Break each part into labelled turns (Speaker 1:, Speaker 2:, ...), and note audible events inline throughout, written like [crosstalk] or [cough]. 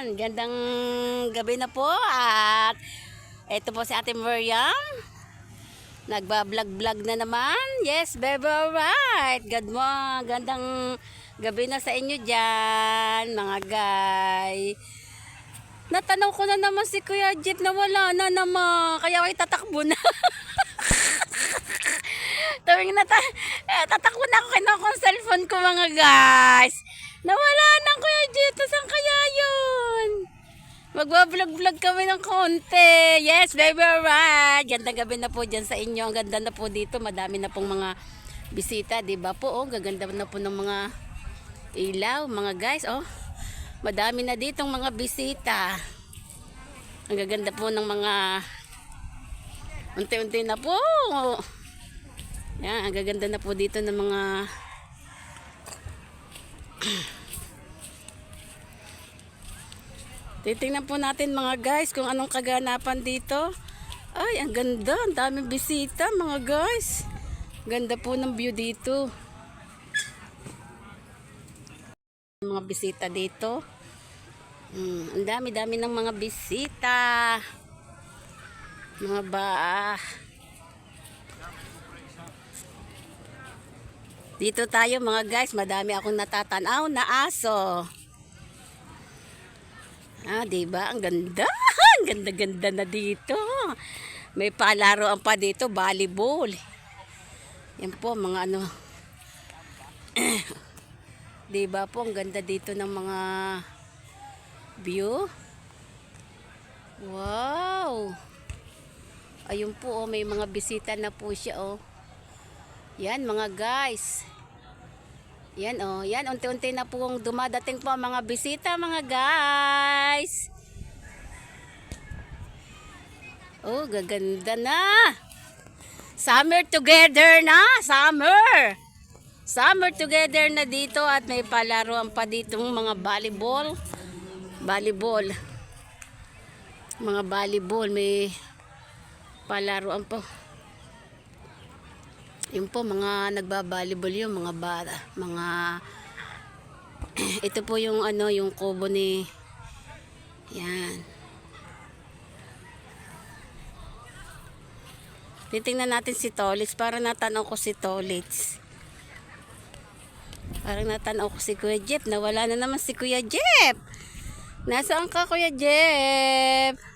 Speaker 1: Yan, gandang gabi na po at ito po si Ate Miriam. Nagba-vlog-vlog na naman. Yes, baby, alright. Good mo, gandang gabi na sa inyo dyan, mga guy. Natanong ko na naman si Kuya Jeep na wala na naman. Kaya ako tatakbo na. [laughs] Tawing na ta- eh, tatakbo na ako kinuha kong cellphone ko mga guys. Nawala na Kuya Jeep. Saan kaya yun? Magbablog-vlog kami ng konti. Yes, baby, alright. Gandang gabi na po dyan sa inyo. Ang ganda na po dito. Madami na pong mga bisita, ba po? Oh, gaganda na po ng mga ilaw, mga guys. Oh, madami na ditong mga bisita. Ang gaganda po ng mga unti-unti na po. Yan, ang gaganda na po dito ng mga Titingnan po natin mga guys kung anong kaganapan dito. Ay, ang ganda. Ang daming bisita mga guys. Ganda po ng view dito. Mga bisita dito. Mm, ang dami-dami ng mga bisita. Mga ba... Dito tayo mga guys, madami akong natatanaw na aso. Ah, 'di ba? Ang ganda. [laughs] Ang ganda-ganda na dito. May palaroan pa dito, volleyball. Yan po mga ano. [clears throat] 'Di ba po ang ganda dito ng mga view? Wow. Ayun po oh, may mga bisita na po siya oh. Yan mga guys. Yan oh, yan unti-unti na pong dumadating po ang mga bisita mga guys. Oh, gaganda na. Summer together na, summer. Summer together na dito at may palaruan pa dito mga volleyball. Volleyball. Mga volleyball may palaruan po. Yun po, mga nagbabalibol yun, mga bata, mga, [clears throat] ito po yung ano, yung kubo ni, yan. Titingnan natin si Tolitz, para natanaw ko si Tolitz. Parang natanaw ko si Kuya Jeff, nawala na naman si Kuya Jeff. Nasaan ka Kuya Jeff?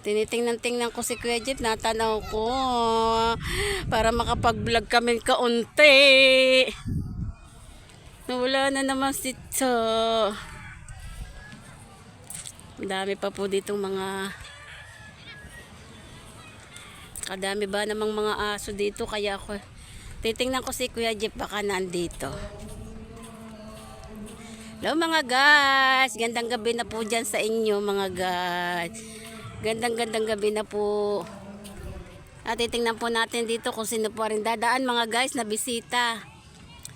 Speaker 1: Tinitingnan-tingnan ko si Kuya Jeep, natanaw ko. Para makapag-vlog kami kaunti. Nawala na naman si Tso. Dami pa po ditong mga... Kadami ba namang mga aso dito, kaya ako... Titingnan ko si Kuya Jeep, baka nandito. Hello mga guys, gandang gabi na po dyan sa inyo mga guys. Gandang gandang gabi na po. At titingnan po natin dito kung sino po rin dadaan mga guys na bisita.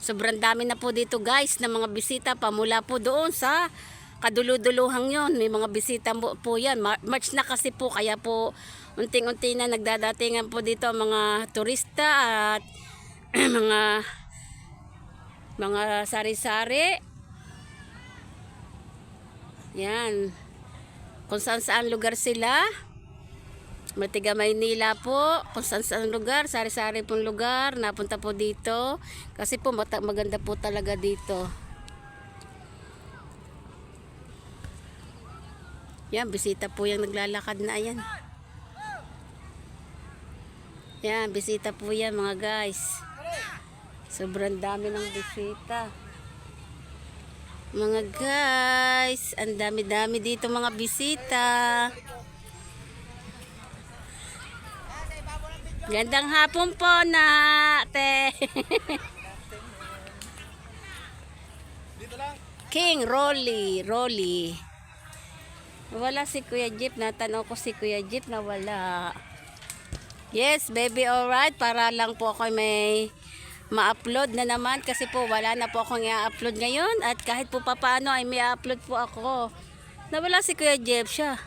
Speaker 1: Sobrang dami na po dito guys na mga bisita pa mula po doon sa kaduluduluhang yon May mga bisita po, po yan. Mar- March na kasi po kaya po unting-unti na nagdadatingan po dito ang mga turista at [clears throat] mga mga sari-sari. Yan kung saan saan lugar sila. Matiga Maynila po, kung saan saan lugar, sari-sari pong lugar, napunta po dito. Kasi po maganda po talaga dito. Yan, bisita po yung naglalakad na yan. Yan, bisita po yan mga guys. Sobrang dami ng bisita. Mga guys, ang dami-dami dito mga bisita. Gandang hapon po na, te. [laughs] King Rolly, Rolly. Wala si Kuya Jeep. Natanong ko si Kuya Jeep na wala. Yes, baby, alright. Para lang po ako may ma-upload na naman kasi po wala na po akong i-upload ngayon at kahit po papaano ay may upload po ako. Nawala si Kuya Jeff siya.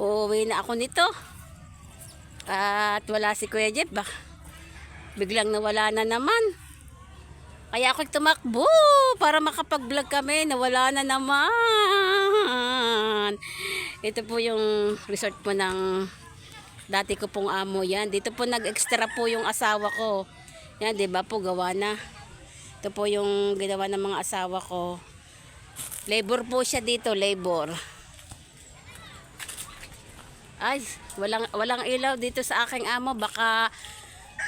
Speaker 1: Uuwi na ako nito. At wala si Kuya Jeff ba? Biglang nawala na naman. Kaya ako tumakbo para makapag-vlog kami. Nawala na naman. Ito po yung resort po ng dati ko pong amo yan. Dito po nag-extra po yung asawa ko. Yan, di ba po, gawa na. Ito po yung ginawa ng mga asawa ko. Labor po siya dito, labor. Ay, walang walang ilaw dito sa aking amo. Baka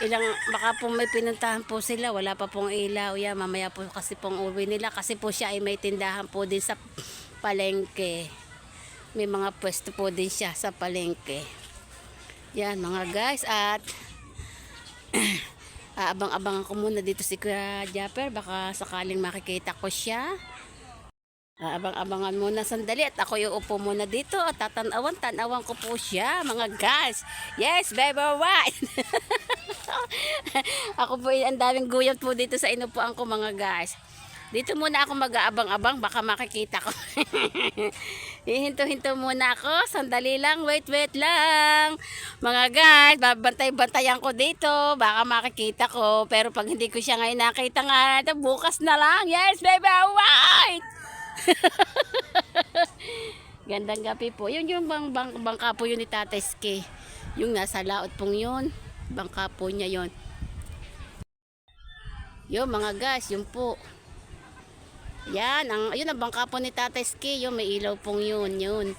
Speaker 1: ilang baka po may pinuntahan po sila. Wala pa pong ilaw. Yan, mamaya po kasi pong uwi nila kasi po siya ay may tindahan po din sa palengke. May mga pwesto po din siya sa palengke. Yan mga guys at [clears throat] aabang-abangan ko muna dito si Kuya Japper baka sakaling makikita ko siya. Abang-abangan muna sandali at ako yung upo muna dito at tatanawan, tanawan ko po siya mga guys. Yes, baby, white. [laughs] ako po ang daming guyot po dito sa inupuan ko mga guys. Dito muna ako mag-aabang-abang baka makikita ko. [laughs] Hihinto-hinto muna ako. Sandali lang. Wait, wait lang. Mga guys, babantay-bantayan ko dito. Baka makikita ko. Pero pag hindi ko siya ngayon nakita nga, ito, bukas na lang. Yes, baby, white! [laughs] Gandang gabi po. Yun yung bang, bang, bangka po yun ni Tatay Ski. Yung nasa laot pong yun. Bangka po niya yun. Yun mga guys, yun po. Yan, ang, yun ang bangka po ni Tatay Ski. Yun, may ilaw pong yun. Yun.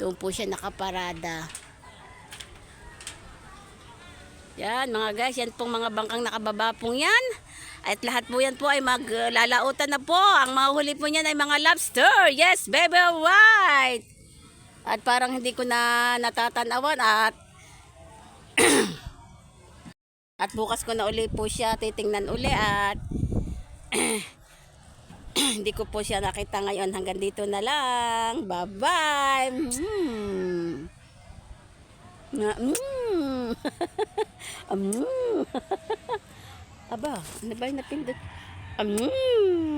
Speaker 1: Doon po siya nakaparada. Yan mga guys, yan pong mga bangkang nakababa pong yan. At lahat po yan po ay maglalautan na po. Ang mahuli po niyan ay mga lobster. Yes, baby white. At parang hindi ko na natatanawan at [clears throat] at bukas ko na uli po siya titingnan uli at [clears throat] [clears throat] hindi ko po siya nakita ngayon hanggang dito na lang. Bye-bye. Mm. Mm. [laughs] mm. [laughs] Aba, ano ba yung napindot? Mm.